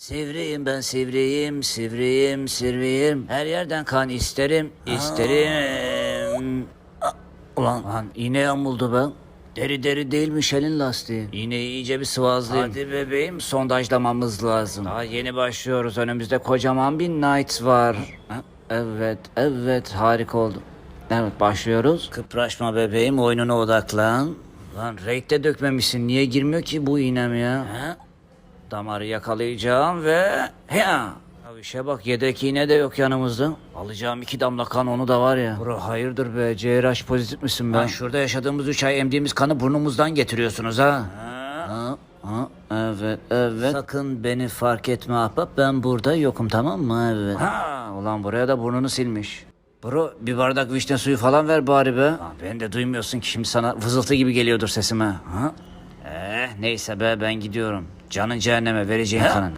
Sivriyim ben sivriyim, sivriyim, sivriyim. Her yerden kan isterim, isterim. Ah, Ulan, lan iğne yamuldu be. Deri deri değil Michelin lastiği. İğneyi iyice bir sıvazlayayım. Hadi bebeğim sondajlamamız lazım. Daha yeni başlıyoruz. Önümüzde kocaman bir night var. Ha, Evet, evet harika oldu. Evet başlıyoruz. Kıpraşma bebeğim oyununa odaklan. Lan renkte dökmemişsin. Niye girmiyor ki bu iğnem ya? Ha? Damarı yakalayacağım ve... Ya! Ya işe bak yedek iğne de yok yanımızda. Alacağım iki damla kan onu da var ya. Bro hayırdır be CRH pozitif misin ben? şurada yaşadığımız üç ay emdiğimiz kanı burnumuzdan getiriyorsunuz ha. Ha, ha, evet, evet. Sakın beni fark etme ahbap. Ben burada yokum tamam mı? Evet. Ha, ulan buraya da burnunu silmiş. Bro bir bardak vişne suyu falan ver bari be. Ha, ben de duymuyorsun ki şimdi sana vızıltı gibi geliyordur sesime. Ha? Eh neyse be ben gidiyorum. Canın cehenneme vereceğin kanın.